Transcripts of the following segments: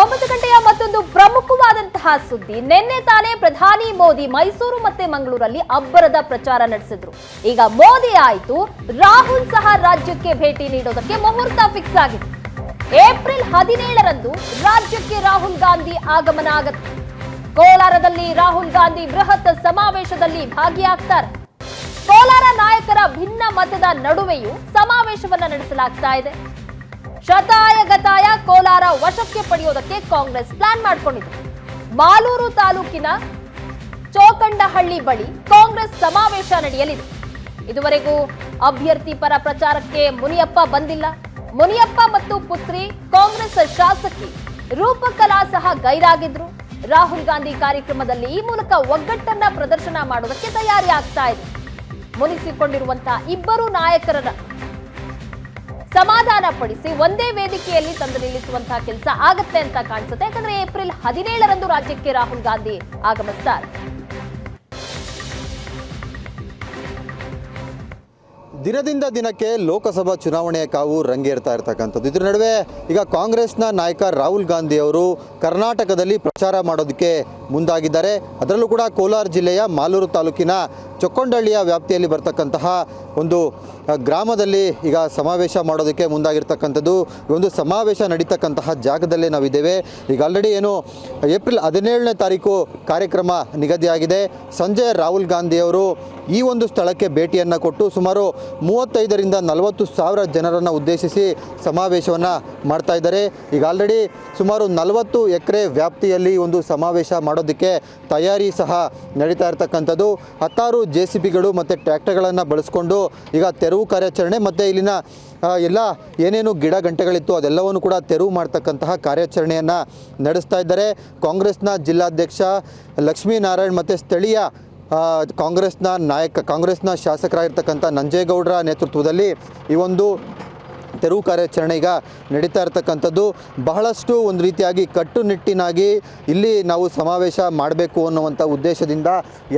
ಒಂಬತ್ತು ಗಂಟೆಯ ಮತ್ತೊಂದು ಪ್ರಮುಖವಾದಂತಹ ಸುದ್ದಿ. ನಿನ್ನೆ ತಾನೇ ಪ್ರಧಾನಿ ಮೋದಿ ಮೈಸೂರು ಮತ್ತೆ ಮಂಗಳೂರಲ್ಲಿ ಅಬ್ಬರದ ಪ್ರಚಾರ ನಡೆಸಿದ್ರು. ಈಗ ಮೋದಿ ಆಯ್ತು, ರಾಹುಲ್ ಸಹ ರಾಜ್ಯಕ್ಕೆ ಭೇಟಿ ನೀಡೋದಕ್ಕೆ ಮುಹೂರ್ತ ಫಿಕ್ಸ್ ಆಗಿದೆ. ಏಪ್ರಿಲ್ ಹದಿನೇಳರಂದು ರಾಜ್ಯಕ್ಕೆ ರಾಹುಲ್ ಗಾಂಧಿ ಆಗಮನ ಆಗುತ್ತೆ. ಕೋಲಾರದಲ್ಲಿ ರಾಹುಲ್ ಗಾಂಧಿ ಬೃಹತ್ ಸಮಾವೇಶದಲ್ಲಿ ಭಾಗಿಯಾಗ್ತಾರೆ. ಕೋಲಾರ ನಾಯಕರ ಭಿನ್ನ ಮತದ ನಡುವೆಯೂ ಸಮಾವೇಶವನ್ನ ನಡೆಸಲಾಗ್ತಾ ಇದೆ. ಶತಾಯ ಗತಾಯ ಕೋಲಾರ ವಶಕ್ಕೆ ಪಡೆಯೋದಕ್ಕೆ ಕಾಂಗ್ರೆಸ್ ಪ್ಲಾನ್ ಮಾಡಿಕೊಂಡಿದೆ. ಮಾಲೂರು ತಾಲೂಕಿನ ಚೋಕಂಡಹಳ್ಳಿ ಬಳಿ ಕಾಂಗ್ರೆಸ್ ಸಮಾವೇಶ ನಡೆಯಲಿದೆ. ಇದುವರೆಗೂ ಅಭ್ಯರ್ಥಿ ಪರ ಪ್ರಚಾರಕ್ಕೆ ಮುನಿಯಪ್ಪ ಬಂದಿಲ್ಲ. ಮುನಿಯಪ್ಪ ಮತ್ತು ಪುತ್ರಿ ಕಾಂಗ್ರೆಸ್ ಶಾಸಕಿ ರೂಪಕಲಾ ಸಹ ಗೈರಾಗಿದ್ರು. ರಾಹುಲ್ ಗಾಂಧಿ ಕಾರ್ಯಕ್ರಮದಲ್ಲಿ ಈ ಮೂಲಕ ಒಗ್ಗಟ್ಟನ್ನ ಪ್ರದರ್ಶನ ಮಾಡೋದಕ್ಕೆ ತಯಾರಿ ಆಗ್ತಾ ಇದೆ. ಮುನಿಸಿಕೊಂಡಿರುವಂತಹ ಇಬ್ಬರು ನಾಯಕರನ್ನ ಸಮಾಧಾನ ಪಡಿಸಿ ಒಂದೇ ವೇದಿಕೆಯಲ್ಲಿ ತಂದು ನಿಲ್ಲಿಸುವಂತಹ ಕೆಲಸ ಆಗತ್ತೆ ಅಂತ ಕಾಣಿಸುತ್ತೆ. ಯಾಕಂದ್ರೆ ಏಪ್ರಿಲ್ ಹದಿನೇಳರಂದು ರಾಜ್ಯಕ್ಕೆ ರಾಹುಲ್ ಗಾಂಧಿ ಆಗಮಿಸ್ತಾರೆ. ದಿನದಿಂದ ದಿನಕ್ಕೆ ಲೋಕಸಭಾ ಚುನಾವಣೆಯ ಕಾವು ರಂಗೇರ್ತಾ ಇರ್ತಕ್ಕಂಥದ್ದು. ಇದ್ರ ನಡುವೆ ಈಗ ಕಾಂಗ್ರೆಸ್ನ ನಾಯಕ ರಾಹುಲ್ ಗಾಂಧಿ ಅವರು ಕರ್ನಾಟಕದಲ್ಲಿ ಪ್ರಚಾರ ಮಾಡೋದಕ್ಕೆ ಮುಂದಾಗಿದ್ದಾರೆ. ಅದರಲ್ಲೂ ಕೂಡ ಕೋಲಾರ ಜಿಲ್ಲೆಯ ಮಾಲೂರು ತಾಲೂಕಿನ ಚೊಕ್ಕೊಂಡಳ್ಳಿಯ ವ್ಯಾಪ್ತಿಯಲ್ಲಿ ಬರ್ತಕ್ಕಂತಹ ಒಂದು ಗ್ರಾಮದಲ್ಲಿ ಈಗ ಸಮಾವೇಶ ಮಾಡೋದಕ್ಕೆ ಮುಂದಾಗಿರ್ತಕ್ಕಂಥದ್ದು. ಒಂದು ಸಮಾವೇಶ ನಡೀತಕ್ಕಂತಹ ಜಾಗದಲ್ಲೇ ನಾವಿದ್ದೇವೆ. ಈಗ ಆಲ್ರೆಡಿ ಏನು, ಏಪ್ರಿಲ್ ಹದಿನೇಳನೇ ತಾರೀಕು ಕಾರ್ಯಕ್ರಮ ನಿಗದಿಯಾಗಿದೆ. ಸಂಜೆ ರಾಹುಲ್ ಗಾಂಧಿ ಅವರು ಈ ಒಂದು ಸ್ಥಳಕ್ಕೆ ಭೇಟಿಯನ್ನು ಕೊಟ್ಟು ಸುಮಾರು ಮೂವತ್ತೈದರಿಂದ ನಲವತ್ತು ಸಾವಿರ ಜನರನ್ನು ಉದ್ದೇಶಿಸಿ ಸಮಾವೇಶವನ್ನು ಮಾಡ್ತಾ ಇದ್ದಾರೆ. ಈಗ ಆಲ್ರೆಡಿ ಸುಮಾರು ನಲವತ್ತು ಎಕರೆ ವ್ಯಾಪ್ತಿಯಲ್ಲಿ ಒಂದು ಸಮಾವೇಶ ಮಾಡೋದಕ್ಕೆ ತಯಾರಿ ಸಹ ನಡೀತಾ ಇರತಕ್ಕಂಥದ್ದು. ಹತ್ತಾರು ಜೆ ಸಿ ಬಿಗಳು ಮತ್ತು ಟ್ರ್ಯಾಕ್ಟರ್ಗಳನ್ನು ಬಳಸ್ಕೊಂಡು ಈಗ ತೆರವು ಕಾರ್ಯಾಚರಣೆ ಮತ್ತು ಇಲ್ಲಿನ ಎಲ್ಲ ಏನೇನು ಗಿಡ ಗಂಟೆಗಳಿತ್ತು ಅದೆಲ್ಲವನ್ನು ಕೂಡ ತೆರವು ಮಾಡ್ತಕ್ಕಂತಹ ಕಾರ್ಯಾಚರಣೆಯನ್ನು ನಡೆಸ್ತಾ ಇದ್ದಾರೆ. ಕಾಂಗ್ರೆಸ್ನ ಜಿಲ್ಲಾಧ್ಯಕ್ಷ ಲಕ್ಷ್ಮೀನಾರಾಯಣ್ ಮತ್ತು ಸ್ಥಳೀಯ ಕಾಂಗ್ರೆಸ್ನ ನಾಯಕ, ಕಾಂಗ್ರೆಸ್ನ ಶಾಸಕರಾಗಿರ್ತಕ್ಕಂಥ ನಂಜೇಗೌಡರ ನೇತೃತ್ವದಲ್ಲಿ ಈ ಒಂದು ತೆರವು ಕಾರ್ಯಾಚರಣೆ ಈಗ ನಡೀತಾ ಇರತಕ್ಕಂಥದ್ದು. ಬಹಳಷ್ಟು ಒಂದು ರೀತಿಯಾಗಿ ಕಟ್ಟುನಿಟ್ಟಿನಾಗಿ ಇಲ್ಲಿ ನಾವು ಸಮಾವೇಶ ಮಾಡಬೇಕು ಅನ್ನುವಂಥ ಉದ್ದೇಶದಿಂದ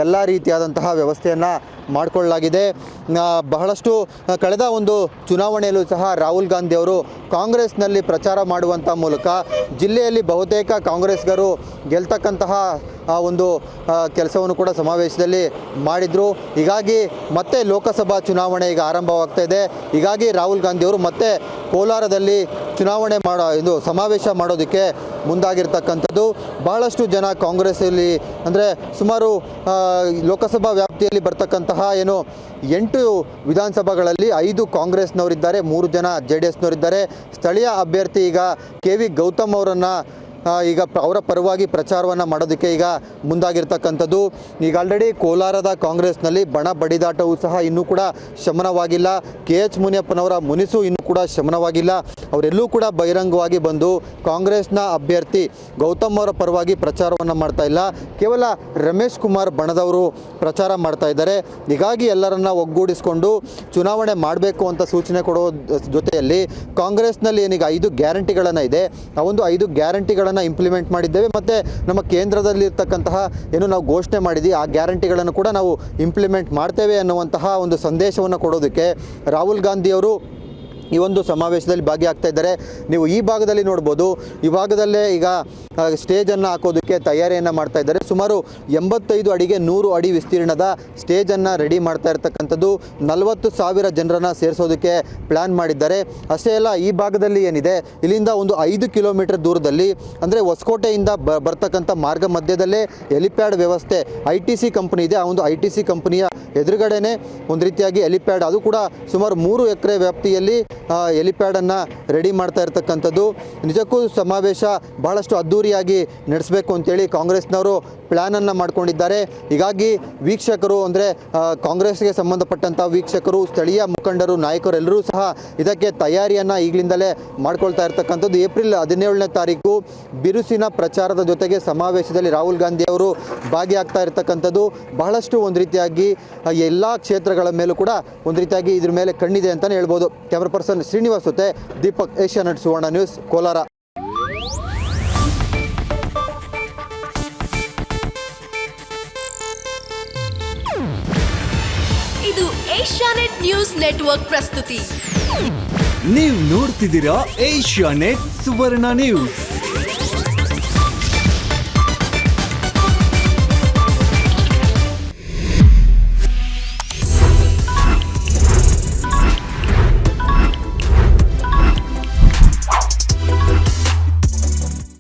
ಎಲ್ಲ ರೀತಿಯಾದಂತಹ ವ್ಯವಸ್ಥೆಯನ್ನು ಮಾಡಿಕೊಳ್ಳಲಾಗಿದೆ. ಬಹಳಷ್ಟು, ಕಳೆದ ಒಂದು ಚುನಾವಣೆಯಲ್ಲೂ ಸಹ ರಾಹುಲ್ ಗಾಂಧಿ ಅವರು ಕಾಂಗ್ರೆಸ್ನಲ್ಲಿ ಪ್ರಚಾರ ಮಾಡುವಂಥ ಮೂಲಕ ಜಿಲ್ಲೆಯಲ್ಲಿ ಬಹುತೇಕ ಕಾಂಗ್ರೆಸ್ಗರು ಗೆಲ್ತಕ್ಕಂತಹ ಆ ಒಂದು ಕೆಲಸವನ್ನು ಕೂಡ ಸಮಾವೇಶದಲ್ಲಿ ಮಾಡಿದರು. ಹೀಗಾಗಿ ಮತ್ತೆ ಲೋಕಸಭಾ ಚುನಾವಣೆ ಈಗ ಆರಂಭವಾಗ್ತಾ ಇದೆ. ಹೀಗಾಗಿ ರಾಹುಲ್ ಗಾಂಧಿ ಅವರು ಮತ್ತೆ ಕೋಲಾರದಲ್ಲಿ ಚುನಾವಣೆ ಮಾಡೋ, ಇದು ಸಮಾವೇಶ ಮಾಡೋದಕ್ಕೆ ಮುಂದಾಗಿರ್ತಕ್ಕಂಥದ್ದು. ಬಹಳಷ್ಟು ಜನ ಕಾಂಗ್ರೆಸ್ಸಲ್ಲಿ ಅಂದರೆ ಸುಮಾರು ಲೋಕಸಭಾ ವ್ಯಾಪ್ತಿಯಲ್ಲಿ ಬರ್ತಕ್ಕಂತಹ ಏನು ಎಂಟು ವಿಧಾನಸಭೆಗಳಲ್ಲಿ ಐದು ಕಾಂಗ್ರೆಸ್ನವರಿದ್ದಾರೆ, ಮೂರು ಜನ ಜೆ ಡಿ ಎಸ್ನವರಿದ್ದಾರೆ. ಸ್ಥಳೀಯ ಅಭ್ಯರ್ಥಿ ಈಗ ಕೆ ವಿ ಗೌತಮ್ ಅವರನ್ನು ಈಗ ಅವರ ಪರವಾಗಿ ಪ್ರಚಾರವನ್ನು ಮಾಡೋದಕ್ಕೆ ಈಗ ಮುಂದಾಗಿರ್ತಕ್ಕಂಥದ್ದು. ಈಗ ಆಲ್ರೆಡಿ ಕೋಲಾರದ ಕಾಂಗ್ರೆಸ್ನಲ್ಲಿ ಬಣ ಬಡಿದಾಟವೂ ಸಹ ಇನ್ನೂ ಕೂಡ ಶಮನವಾಗಿಲ್ಲ. ಕೆ ಎಚ್ ಮುನಿಯಪ್ಪನವರ ಮುನಿಸು ಇನ್ನೂ ಕೂಡ ಶಮನವಾಗಿಲ್ಲ. ಅವರೆಲ್ಲೂ ಕೂಡ ಬಹಿರಂಗವಾಗಿ ಬಂದು ಕಾಂಗ್ರೆಸ್ನ ಅಭ್ಯರ್ಥಿ ಗೌತಮ್ ಅವರ ಪರವಾಗಿ ಪ್ರಚಾರವನ್ನು ಮಾಡ್ತಾ ಇಲ್ಲ. ಕೇವಲ ರಮೇಶ್ ಕುಮಾರ್ ಬಣದವರು ಪ್ರಚಾರ ಮಾಡ್ತಾ ಇದ್ದಾರೆ. ಹೀಗಾಗಿ ಎಲ್ಲರನ್ನ ಒಗ್ಗೂಡಿಸಿಕೊಂಡು ಚುನಾವಣೆ ಮಾಡಬೇಕು ಅಂತ ಸೂಚನೆ ಕೊಡೋ ಜೊತೆಯಲ್ಲಿ ಕಾಂಗ್ರೆಸ್ನಲ್ಲಿ ಏನೀಗ ಐದು ಗ್ಯಾರಂಟಿಗಳನ್ನು ಇದೆ. ಆ ಒಂದು ಐದು ಗ್ಯಾರಂಟಿಗಳನ್ನು ಇಂಪ್ಲಿಮೆಂಟ್ ಮಾಡಿದ್ದೇವೆ. ಮತ್ತು ನಮ್ಮ ಕೇಂದ್ರದಲ್ಲಿ ಇರ್ತಕ್ಕಂತಹ ಏನು ನಾವು ಘೋಷಣೆ ಮಾಡಿದ್ದೀವಿ ಆ ಗ್ಯಾರಂಟಿಗಳನ್ನು ಕೂಡ ನಾವು ಇಂಪ್ಲಿಮೆಂಟ್ ಮಾಡ್ತೇವೆ ಅನ್ನುವಂತಹ ಒಂದು ಸಂದೇಶವನ್ನು ಕೊಡೋದಕ್ಕೆ ರಾಹುಲ್ ಗಾಂಧಿಯವರು ಈ ಒಂದು ಸಮಾವೇಶದಲ್ಲಿ ಭಾಗಿಯಾಗ್ತಾ ಇದ್ದಾರೆ. ನೀವು ಈ ಭಾಗದಲ್ಲಿ ನೋಡ್ಬೋದು, ಈ ಭಾಗದಲ್ಲೇ ಈಗ ಸ್ಟೇಜನ್ನು ಹಾಕೋದಕ್ಕೆ ತಯಾರಿಯನ್ನು ಮಾಡ್ತಾ ಇದ್ದಾರೆ. ಸುಮಾರು ಎಂಬತ್ತೈದು ಅಡಿಗೆ ನೂರು ಅಡಿ ವಿಸ್ತೀರ್ಣದ ಸ್ಟೇಜನ್ನು ರೆಡಿ ಮಾಡ್ತಾ ಇರ್ತಕ್ಕಂಥದ್ದು. ನಲವತ್ತು ಸಾವಿರ ಜನರನ್ನು ಸೇರಿಸೋದಕ್ಕೆ ಪ್ಲ್ಯಾನ್ ಮಾಡಿದ್ದಾರೆ. ಅಷ್ಟೇ ಅಲ್ಲ, ಈ ಭಾಗದಲ್ಲಿ ಏನಿದೆ, ಇಲ್ಲಿಂದ ಒಂದು ಐದು ಕಿಲೋಮೀಟರ್ ದೂರದಲ್ಲಿ, ಅಂದರೆ ಹೊಸಕೋಟೆಯಿಂದ ಬ, ಬರ್ತಕ್ಕಂಥ ಮಾರ್ಗ ಮಧ್ಯದಲ್ಲೇ ಹೆಲಿಪ್ಯಾಡ್ ವ್ಯವಸ್ಥೆ, ಐ ಟಿ ಸಿ ಕಂಪ್ನಿ ಇದೆ. ಆ ಒಂದು ಐ ಟಿ ಸಿ ಕಂಪ್ನಿಯ ಎದುರುಗಡೆನೆ ಒಂದು ರೀತಿಯಾಗಿ ಹೆಲಿಪ್ಯಾಡ್, ಅದು ಕೂಡ ಸುಮಾರು ಮೂರು ಎಕರೆ ವ್ಯಾಪ್ತಿಯಲ್ಲಿ ಎಲಿಪ್ಯಾಡನ್ನು ರೆಡಿ ಮಾಡ್ತಾ ಇರ್ತಕ್ಕಂಥದ್ದು. ನಿಜಕ್ಕೂ ಸಮಾವೇಶ ಬಹಳಷ್ಟು ಅದ್ಧೂರಿಯಾಗಿ ನಡೆಸಬೇಕು ಅಂತೇಳಿ ಕಾಂಗ್ರೆಸ್ನವರು ಪ್ಲ್ಯಾನನ್ನು ಮಾಡ್ಕೊಂಡಿದ್ದಾರೆ. ಹೀಗಾಗಿ ವೀಕ್ಷಕರು ಅಂದರೆ ಕಾಂಗ್ರೆಸ್ಗೆ ಸಂಬಂಧಪಟ್ಟಂಥ ವೀಕ್ಷಕರು, ಸ್ಥಳೀಯ ಮುಖಂಡರು, ನಾಯಕರೆಲ್ಲರೂ ಸಹ ಇದಕ್ಕೆ ತಯಾರಿಯನ್ನು ಈಗಲಿಂದಲೇ ಮಾಡ್ಕೊಳ್ತಾ ಇರ್ತಕ್ಕಂಥದ್ದು. ಏಪ್ರಿಲ್ ಹದಿನೇಳನೇ ತಾರೀಕು ಬಿರುಸಿನ ಪ್ರಚಾರದ ಜೊತೆಗೆ ಸಮಾವೇಶದಲ್ಲಿ ರಾಹುಲ್ ಗಾಂಧಿ ಅವರು ಭಾಗಿಯಾಗ್ತಾ ಇರ್ತಕ್ಕಂಥದ್ದು. ಬಹಳಷ್ಟು ಒಂದು ರೀತಿಯಾಗಿ ಎಲ್ಲ ಕ್ಷೇತ್ರಗಳ ಮೇಲೂ ಕೂಡ ಒಂದು ರೀತಿಯಾಗಿ ಇದ್ರ ಮೇಲೆ ಕಣ್ಣಿದೆ ಅಂತಲೇ ಹೇಳ್ಬೋದು. ಕ್ಯಾಮ್ರಾ ಪರ್ಸನ್ ಶ್ರೀನಿವಾಸ್ ಜೊತೆ ದೀಪಕ್ ಏಷ್ಯಾನೆಟ್ ಸುವರ್ಣ ನ್ಯೂಸ್ ಕೋಲಾರ. ಇದು ಏಷ್ಯಾನೆಟ್ ನ್ಯೂಸ್ ನೆಟ್ವರ್ಕ್ ಪ್ರಸ್ತುತಿ. ನೀವು ನೋಡ್ತಿದ್ದೀರಾ ಏಷ್ಯಾ ನೆಟ್ ಸುವರ್ಣ ನ್ಯೂಸ್.